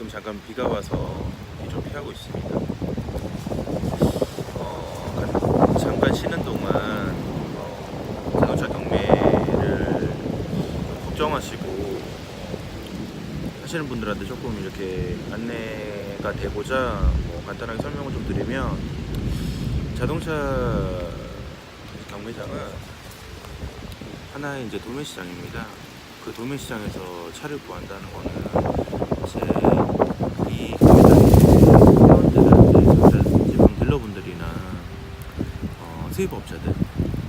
지금 잠깐 비가 와서 비 좀 피하고 있습니다. 어, 잠깐 쉬는 동안 어, 자동차 경매를 걱정하시고 하시는 분들한테 조금 이렇게 안내가 되고자 뭐 간단하게 설명을 좀 드리면 자동차 경매장은 하나의 이제 도매시장입니다. 그 도매시장에서 차를 구한다는 거는 사실 이 지방 딜러분들이나 어, 수입업자들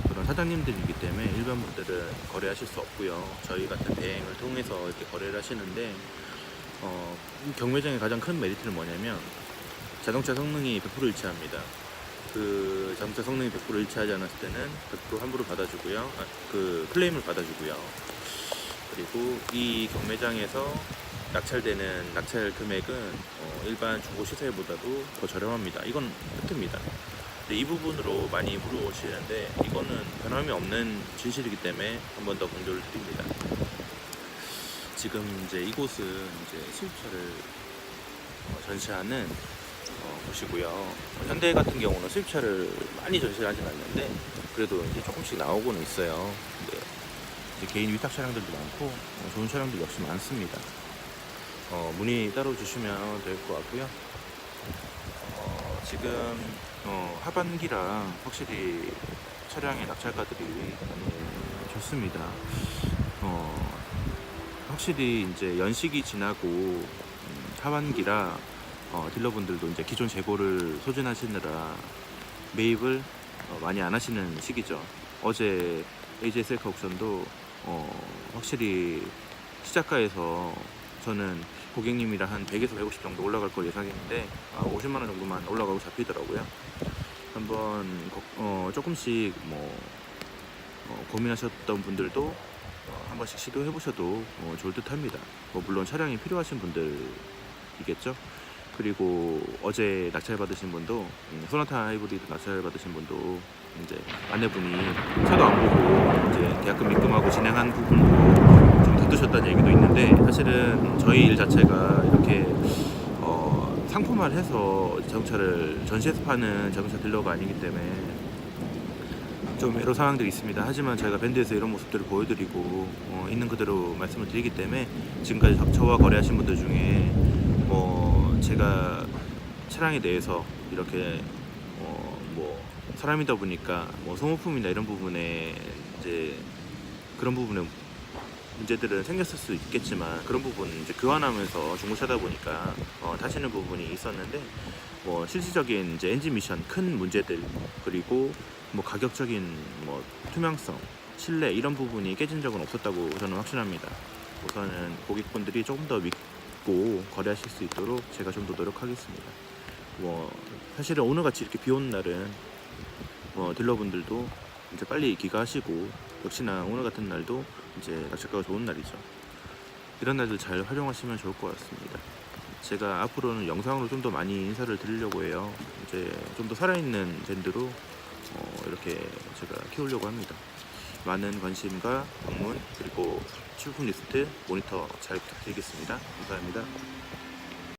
그런 사장님들이기 때문에 일반 분들은 거래하실 수 없고요. 저희 같은 대행을 통해서 이렇게 거래를 하시는데 어, 이 경매장의 가장 큰 메리트는 뭐냐면 자동차 성능이 100% 일치합니다. 그 자동차 성능이 100% 일치하지 않았을 때는 100% 환불을 받아주고요. 아, 그 클레임을 받아주고요. 그리고 이 경매장에서 낙찰되는 낙찰 금액은 어, 일반 중고 시세보다도 더 저렴합니다. 이건 팩트입니다. 이 부분으로 많이 물어오시는데 이거는 변함이 없는 진실이기 때문에 한 번 더 강조를 드립니다. 지금 이제 이곳은 이제 수입차를 어, 전시하는 어, 곳이고요. 어, 현대 같은 경우는 수입차를 많이 전시를 하진 않는데 그래도 이제 조금씩 나오고는 있어요. 개인 위탁 차량들도 많고 어, 좋은 차량들 역시 많습니다. 어, 문의 따로 주시면 될 것 같고요. 어, 지금 어, 하반기라 확실히 차량의 낙찰가들이 좋습니다. 어, 확실히 이제 연식이 지나고 음, 하반기라 어, 딜러분들도 이제 기존 재고를 소진하시느라 매입을 어, 많이 안 하시는 시기죠. 어제 AJ 셀카 옥션도 어, 확실히 시작가에서 저는 고객님이랑 한 100에서 150 정도 올라갈 걸 예상했는데 아, 50만 원 정도만 올라가고 잡히더라고요. 한번 거- 어, 조금씩 뭐 어, 고민하셨던 분들도 어, 한 번씩 시도해 보셔도 어, 좋을 듯합니다. 뭐 물론 차량이 필요하신 분들이겠죠. 그리고 어제 낙찰 받으신 분도 음, 소나타 하이브리드 낙찰 받으신 분도 이제 아내분이 차도 안 보고 이제 계약금 입금하고 진행한 부분으로 좀 다투셨다는 얘기도 있는데 사실은 저희 일 자체가 이렇게 어, 상품화해서 자동차를 전시해서 파는 자동차 딜러가 아니기 때문에 좀 여러 상황들이 있습니다. 하지만 저희가 밴드에서 이런 모습들을 보여드리고 어, 있는 그대로 말씀을 드리기 때문에 지금까지 저- 저와 거래하신 분들 중에 뭐 제가 차량에 대해서 이렇게 어, 뭐 사람이다 보니까 뭐 소모품이나 이런 부분에 이제 그런 부분에 문제들은 생겼을 수 있겠지만 그런 부분 이제 교환하면서 중고차다 보니까 어, 타시는 부분이 있었는데 뭐 실질적인 이제 엔진 미션 큰 문제들 그리고 뭐 가격적인 뭐 투명성 신뢰 이런 부분이 깨진 적은 없었다고 저는 확신합니다. 우선은 고객분들이 조금 더 믿고 거래하실 수 있도록 제가 좀 더 노력하겠습니다. 뭐 사실은 오늘 같이 이렇게 비 오는 날은 뭐 딜러분들도 이제 빨리 귀가하시고 역시나 오늘 같은 날도 이제 낙찰가가 좋은 날이죠. 이런 날들 잘 활용하시면 좋을 것 같습니다. 제가 앞으로는 영상으로 좀 더 많이 인사를 드리려고 해요. 이제 좀 더 살아있는 밴드로 어, 이렇게 제가 키우려고 합니다. 많은 관심과 방문 그리고 출품 리스트 모니터 잘 부탁드리겠습니다. 감사합니다.